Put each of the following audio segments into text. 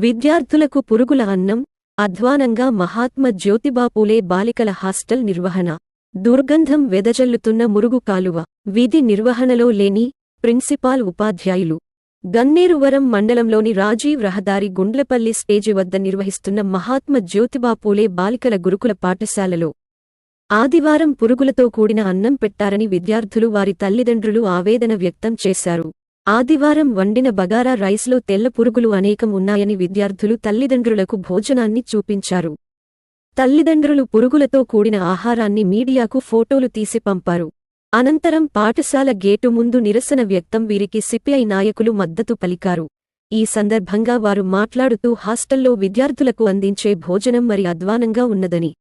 విద్యార్థులకు పురుగుల అన్నం అధ్వానంగా మహాత్మ జ్యోతిబాపూలే బాలికల హాస్టల్ నిర్వహణ. దుర్గంధం వెదజల్లుతున్న మురుగు కాలువ విధి నిర్వహణలో లేని ప్రిన్సిపాల్ ఉపాధ్యాయులు. గన్నేరువరం మండలంలోని రాజీవ్ రహదారి గుండ్లపల్లి స్టేజి వద్ద నిర్వహిస్తున్న మహాత్మ జ్యోతిబాపూలే బాలికల గురుకుల పాఠశాలలో. ఆదివారం పురుగులతో కూడిన అన్నం పెట్టారని విద్యార్థులు వారి తల్లిదండ్రులు ఆవేదన వ్యక్తం చేశారు. ఆదివారం వండిన బగారా రైస్లో తెల్ల పురుగులు అనేకం ఉన్నాయని విద్యార్థులు తల్లిదండ్రులకు భోజనాన్ని చూపించారు. తల్లిదండ్రులు పురుగులతో కూడిన ఆహారాన్ని మీడియాకు ఫోటోలు తీసి పంపారు. అనంతరం పాఠశాల గేటు ముందు నిరసన వ్యక్తం వీరికి సిపిఐ నాయకులు మద్దతు పలికారు. ఈ సందర్భంగా వారు మాట్లాడుతూ హాస్టల్లో విద్యార్థులకు అందించే భోజనం మరి అధ్వానంగా ఉన్నదని.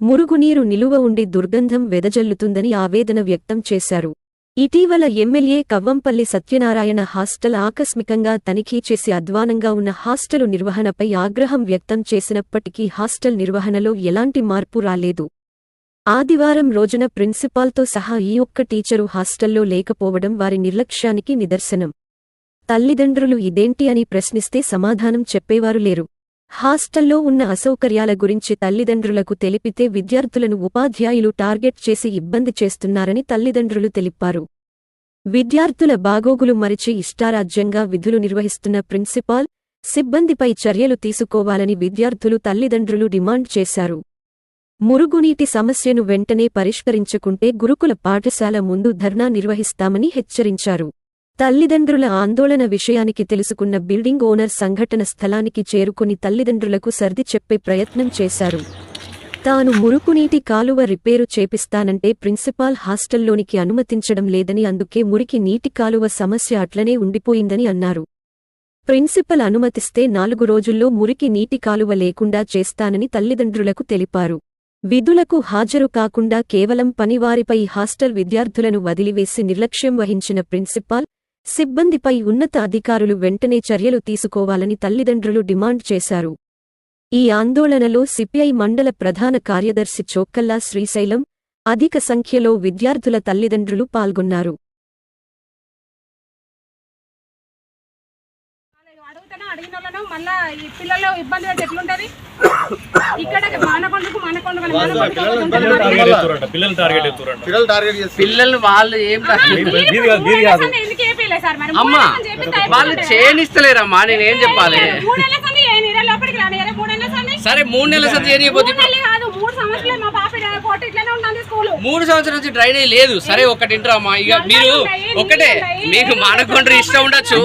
మురుగునీరు నిలువ ఉండి దుర్గంధం వెదజల్లుతుందని ఆవేదన వ్యక్తం చేశారు. ఇటీవల ఎమ్మెల్యే కవ్వంపల్లి సత్యనారాయణ హాస్టల్ ఆకస్మికంగా తనిఖీ చేసి అధ్వానంగా ఉన్న హాస్టలు నిర్వహణపై ఆగ్రహం వ్యక్తం చేసినప్పటికీ హాస్టల్ నిర్వహణలో ఎలాంటి మార్పు రాలేదు. ఆదివారం రోజున ప్రిన్సిపాల్తో సహా ఈ ఒక్క టీచరు హాస్టల్లో లేకపోవడం వారి నిర్లక్ష్యానికి నిదర్శనం. తల్లిదండ్రులు ఇదేంటి అని ప్రశ్నిస్తే సమాధానం చెప్పేవారు లేరు. హాస్టల్లో ఉన్న అసౌకర్యాల గురించి తల్లిదండ్రులకు తెలిపితే విద్యార్థులను ఉపాధ్యాయులు టార్గెట్ చేసి ఇబ్బంది చేస్తున్నారని తల్లిదండ్రులు తెలిపారు. విద్యార్థుల బాగోగులు మరిచి ఇష్టారాజ్యంగా విధులు నిర్వహిస్తున్న ప్రిన్సిపాల్ సిబ్బందిపై చర్యలు తీసుకోవాలని విద్యార్థులు తల్లిదండ్రులు డిమాండ్ చేశారు. మురుగునీటి సమస్యను వెంటనే పరిష్కరించుకుంటే గురుకుల పాఠశాల ముందు ధర్నా నిర్వహిస్తామని హెచ్చరించారు. తల్లిదండ్రుల ఆందోళన విషయానికి తెలుసుకున్న బిల్డింగ్ ఓనర్ సంఘటన స్థలానికి చేరుకుని తల్లిదండ్రులకు సర్ది చెప్పే ప్రయత్నం చేశారు. తాను మురుకునీటి కాలువ రిపేరు చేపిస్తానంటే ప్రిన్సిపాల్ హాస్టల్లోనికి అనుమతించడం లేదని అందుకే మురికి నీటి కాలువ సమస్య అట్లనే ఉండిపోయిందని అన్నారు. ప్రిన్సిపల్ అనుమతిస్తే నాలుగు రోజుల్లో మురికి నీటి కాలువ లేకుండా చేస్తానని తల్లిదండ్రులకు తెలిపారు. విధులకు హాజరు కాకుండా కేవలం పనివారిపై హాస్టల్ విద్యార్థులను వదిలివేసి నిర్లక్ష్యం వహించిన ప్రిన్సిపాల్ సిబ్బందిపై ఉన్నత అధికారులు వెంటనే చర్యలు తీసుకోవాలని తల్లిదండ్రులు డిమాండ్ చేశారు. ఈ ఆందోళనలో సిపిఐ మండల ప్రధాన కార్యదర్శి చోక్కల్లా శ్రీశైలం అధిక సంఖ్యలో విద్యార్థుల తల్లిదండ్రులు పాల్గొన్నారు. మళ్ళా ఈ పిల్లలు ఇబ్బంది పెట్టి ఎట్లుంటది? ఇక్కడ మానకొండకు మానకొండకు మానకొండకు పిల్లలు టార్గెట్ పిల్లలు వాళ్ళు ఏం అమ్మా వాళ్ళు చేయనిస్తలేరమ్మా నేనేం చెప్పాలి? ఏ సంది సరే మూడు నెలల సంది చేయకపోతే మూడు నెలలు కాదు మూడు సంవత్సరాలు మూడు నుంచి డ్రైనేజ్ లేదు. సరే ఒకటి ఇంటరామా? ఇక మీరు ఒకటే మీకు మానకొండ్రి ఇష్టం ఉండొచ్చు.